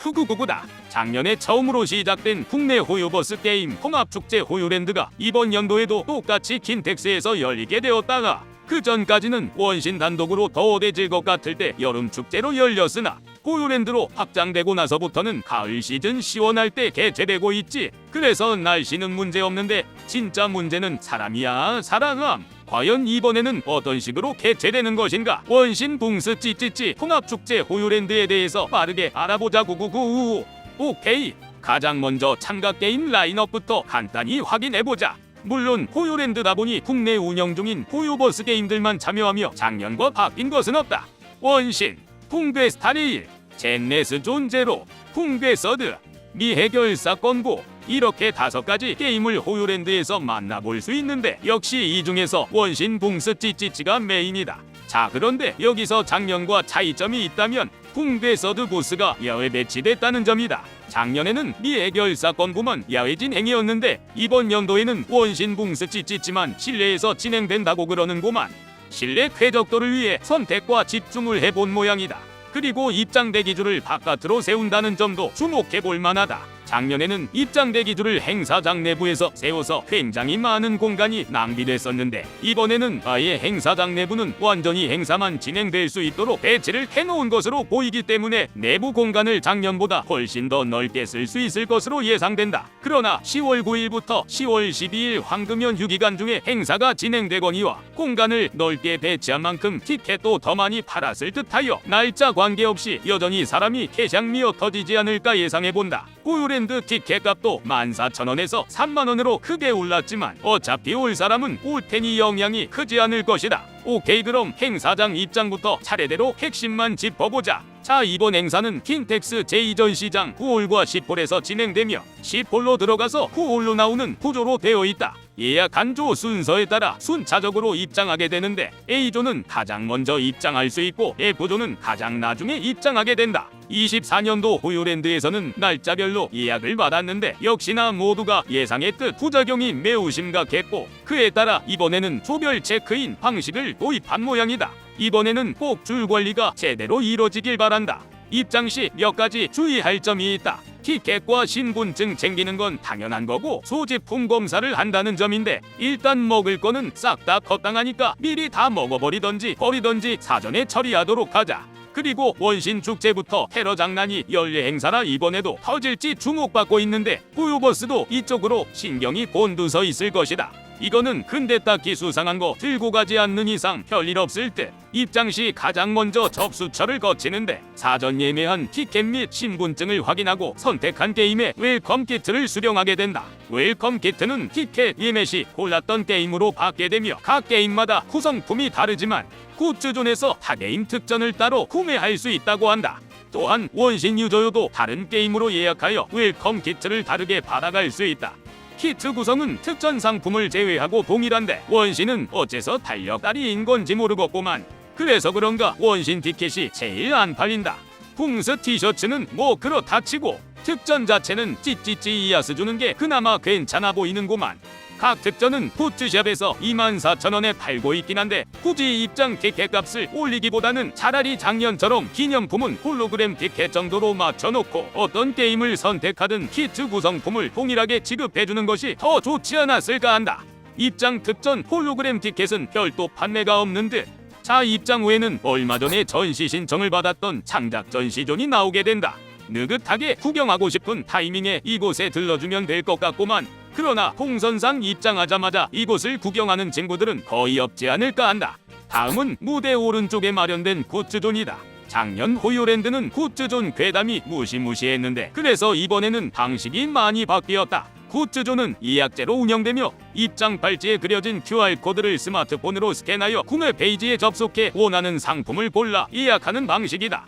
후구구구다. 작년에 처음으로 시작된 국내 호요버스 게임 통합축제 호요랜드가 이번 연도에도 똑같이 킨텍스에서 열리게 되었다가 그 전까지는 원신 단독으로 더 오래질 것 같을 때 여름 축제로 열렸으나 호요랜드로 확장되고 나서부터는 가을 시즌 시원할 때 개최되고 있지. 그래서 날씨는 문제 없는데 진짜 문제는 사람이야 사랑함. 과연 이번에는 어떤 식으로 개최되는 것인가? 원신 붕스 찌찌찌 통합축제 호요랜드에 대해서 빠르게 알아보자 구구구. 오케이. 가장 먼저 참가 게임 라인업부터 간단히 확인해보자. 물론 호요랜드다 보니 국내 운영 중인 호요버스 게임들만 참여하며 작년과 바뀐 것은 없다. 원신, 풍괴 스타리일, 젠네스 존제로, 풍괴 서드, 미해결 사 건고 이렇게 다섯 가지 게임을 호요랜드에서 만나볼 수 있는데 역시 이 중에서 원신 붕스 찌찌찌가 메인이다. 자 그런데 여기서 작년과 차이점이 있다면 풍괴 서드 보스가 야외 배치됐다는 점이다. 작년에는 미해결사 건구먼 야외 진행이었는데 이번 연도에는 원신 붕스 찌찌찌만 실내에서 진행된다고 그러는구만. 실내 쾌적도를 위해 선택과 집중을 해본 모양이다. 그리고 입장 대기줄을 바깥으로 세운다는 점도 주목해 볼 만하다. 작년에는 입장 대기줄을 행사장 내부에서 세워서 굉장히 많은 공간이 낭비됐었는데 이번에는 아예 행사장 내부는 완전히 행사만 진행될 수 있도록 배치를 해놓은 것으로 보이기 때문에 내부 공간을 작년보다 훨씬 더 넓게 쓸 수 있을 것으로 예상된다. 그러나 10월 9일부터 10월 12일 황금연 휴기간 중에 행사가 진행되거니와 공간을 넓게 배치한 만큼 티켓도 더 많이 팔았을 듯하여 날짜 관계없이 여전히 사람이 개샹미어 터지지 않을까 예상해본다. 고요랜드 티켓 값도 14,000원에서 3만원으로 크게 올랐지만 어차피 올 사람은 올 테니 영향이 크지 않을 것이다. 오케이 그럼 행사장 입장부터 차례대로 핵심만 짚어보자. 자 이번 행사는 킨텍스 제2전시장 9홀과 10홀에서 진행되며 10홀로 들어가서 9홀로 나오는 구조로 되어 있다. 예약 한조 순서에 따라 순차적으로 입장하게 되는데 A조는 가장 먼저 입장할 수 있고 F조는 가장 나중에 입장하게 된다. 24년도 호요랜드에서는 날짜별로 예약을 받았는데 역시나 모두가 예상했듯 부작용이 매우 심각했고 그에 따라 이번에는 조별 체크인 방식을 도입한 모양이다. 이번에는 꼭 줄 관리가 제대로 이뤄지길 바란다. 입장 시 몇 가지 주의할 점이 있다. 티켓과 신분증 챙기는 건 당연한 거고 소지품 검사를 한다는 점인데 일단 먹을 거는 싹 다 컷당하니까 미리 다 먹어버리던지 버리던지 사전에 처리하도록 하자. 그리고 원신 축제부터 테러 장난이 연례 행사라 이번에도 터질지 주목받고 있는데 후유버스도 이쪽으로 신경이 곤두서 있을 것이다. 이거는 근데 딱히 수상한 거 들고 가지 않는 이상 별일 없을 듯 입장 시 가장 먼저 접수처를 거치는데 사전 예매한 티켓 및 신분증을 확인하고 선택한 게임의 웰컴 키트를 수령하게 된다. 웰컴 키트는 티켓 예매 시 골랐던 게임으로 받게 되며 각 게임마다 구성품이 다르지만 굿즈존에서 타 게임 특전을 따로 구매할 수 있다고 한다. 또한 원신 유저여도 다른 게임으로 예약하여 웰컴 키트를 다르게 받아갈 수 있다. 키트 구성은 특전 상품을 제외하고 동일한데 원신은 어째서 달력다리인 건지 모르겠구만. 그래서 그런가 원신 티켓이 제일 안 팔린다. 붕스 티셔츠는 뭐 그렇다 치고 특전 자체는 찌찌찌 이하스 주는 게 그나마 괜찮아 보이는구만. 각 특전은 굿즈샵에서 24,000원에 팔고 있긴 한데 굳이 입장 티켓 값을 올리기보다는 차라리 작년처럼 기념품은 홀로그램 티켓 정도로 맞춰놓고 어떤 게임을 선택하든 키트 구성품을 동일하게 지급해주는 것이 더 좋지 않았을까 한다. 입장 특전 홀로그램 티켓은 별도 판매가 없는 듯. 자 입장 후에는 얼마 전에 전시 신청을 받았던 창작 전시존이 나오게 된다. 느긋하게 구경하고 싶은 타이밍에 이곳에 들러주면 될 것 같구만. 그러나 홍선상 입장하자마자 이곳을 구경하는 친구들은 거의 없지 않을까 한다. 다음은 무대 오른쪽에 마련된 굿즈존이다. 작년 호요랜드는 굿즈존 괴담이 무시무시했는데 그래서 이번에는 방식이 많이 바뀌었다. 굿즈존은 예약제로 운영되며 입장 발지에 그려진 QR코드를 스마트폰으로 스캔하여 구매 페이지에 접속해 원하는 상품을 골라 예약하는 방식이다.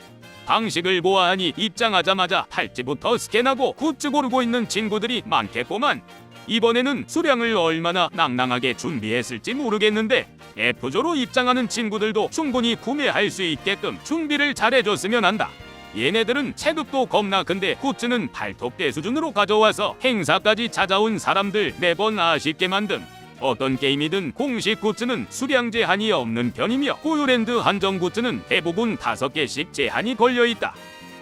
방식을 보아하니 입장하자마자 팔찌부터 스캔하고 굿즈 고르고 있는 친구들이 많겠구만. 이번에는 수량을 얼마나 낭낭하게 준비했을지 모르겠는데 F조로 입장하는 친구들도 충분히 구매할 수 있게끔 준비를 잘해줬으면 한다. 얘네들은 체급도 겁나 큰데 굿즈는 발톱대 수준으로 가져와서 행사까지 찾아온 사람들 매번 아쉽게 만듦. 어떤 게임이든 공식 굿즈는 수량 제한이 없는 편이며 고요랜드 한정 굿즈는 대부분 5개씩 제한이 걸려 있다.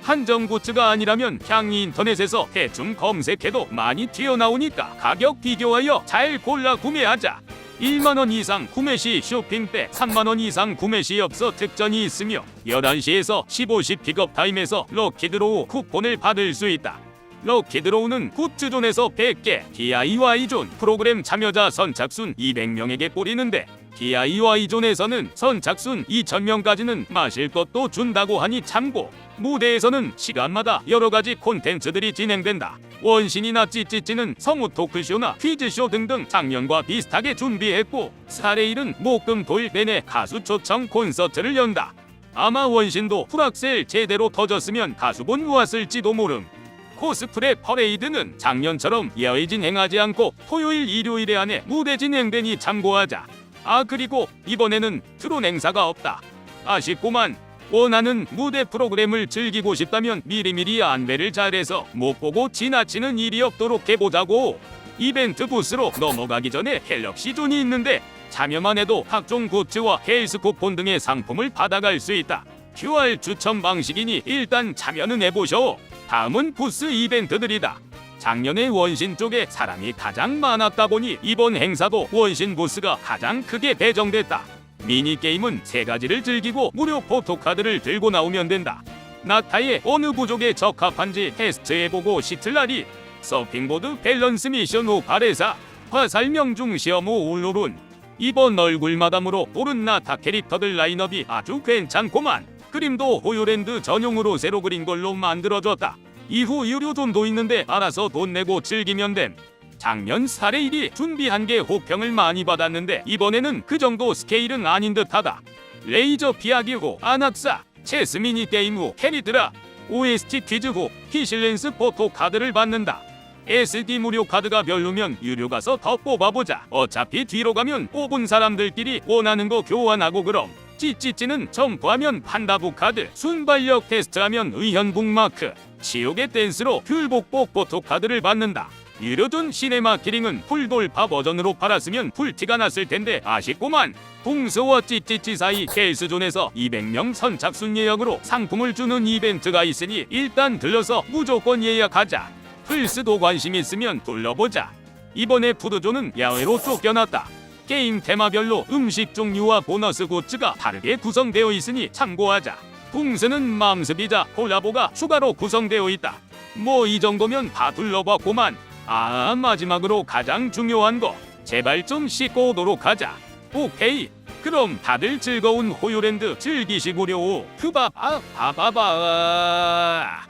한정 굿즈가 아니라면 향이 인터넷에서 대충 검색해도 많이 튀어나오니까 가격 비교하여 잘 골라 구매하자. 1만원 이상 구매 시 쇼핑 때 3만원 이상 구매 시 없어 특전이 있으며 11시에서 15시 픽업 타임에서 럭키드로우 쿠폰을 받을 수 있다. 럭키드로우는 굿즈존에서 100개, DIY존 프로그램 참여자 선착순 200명에게 뿌리는데 DIY존에서는 선착순 2,000명까지는 마실 것도 준다고 하니 참고 무대에서는 시간마다 여러 가지 콘텐츠들이 진행된다. 원신이나 찌찌찌는 성우 토크쇼나 퀴즈쇼 등등 작년과 비슷하게 준비했고 사레일은 목금토일 내내 가수 초청 콘서트를 연다. 아마 원신도 풀악셀 제대로 터졌으면 가수분 모았을지도 모름. 코스프레 퍼레이드는 작년처럼 예외 진행하지 않고 토요일 일요일에 안에 무대 진행되니 참고하자. 아 그리고 이번에는 트론 행사가 없다. 아쉽구만. 원하는 무대 프로그램을 즐기고 싶다면 미리미리 안배를 잘해서 못 보고 지나치는 일이 없도록 해보자고. 이벤트 부스로 넘어가기 전에 갤럭시 존이 있는데 참여만 해도 각종 굿즈와 헬스 쿠폰 등의 상품을 받아갈 수 있다. QR 추첨 방식이니 일단 참여는 해보쇼. 다음은 부스 이벤트들이다. 작년에 원신 쪽에 사람이 가장 많았다 보니 이번 행사도 원신 부스가 가장 크게 배정됐다. 미니 게임은 세 가지를 즐기고 무료 포토카드를 들고 나오면 된다. 나타의 어느 부족에 적합한지 테스트해보고 시틀라리 서핑보드 밸런스 미션 후 발해사 화살 명중 시험 후 울루룬 이번 얼굴 마담으로 오른 나타 캐릭터들 라인업이 아주 괜찮고만 그림도 호요랜드 전용으로 새로 그린 걸로 만들어졌다. 이후 유료존도 있는데 알아서 돈 내고 즐기면 됨. 작년 사레일이 준비한 게 호평을 많이 받았는데 이번에는 그 정도 스케일은 아닌 듯하다. 레이저 피하기고 안악사 체스 미니 게임 후 캐리드라 OST 퀴즈 후 피실렌스 포토 카드를 받는다. SD 무료 카드가 별로면 유료 가서 더 뽑아보자. 어차피 뒤로 가면 뽑은 사람들끼리 원하는 거 교환하고 그럼. 찌찌찌는 점프하면 판다부 카드, 순발력 테스트하면 의현 북 마크, 지옥의 댄스로 귤복복 포토 카드를 받는다. 유료존 시네마 키링은 풀돌파 버전으로 팔았으면 풀티가 났을 텐데 아쉽구만. 붕스와 찌찌찌 사이 케이스존에서 200명 선착순 예약으로 상품을 주는 이벤트가 있으니 일단 들러서 무조건 예약하자. 플스도 관심 있으면 둘러보자. 이번에 푸드존은 야외로 쫓겨났다. 게임 테마별로 음식 종류와 보너스 굿즈가 다르게 구성되어 있으니 참고하자. 붕스는 맘스비자 콜라보가 추가로 구성되어 있다. 뭐 이 정도면 다 둘러봤구만. 아 마지막으로 가장 중요한 거 제발 좀 씻고 오도록 하자. 오케이. 그럼 다들 즐거운 호요랜드 즐기시구려. 크바바 바바바.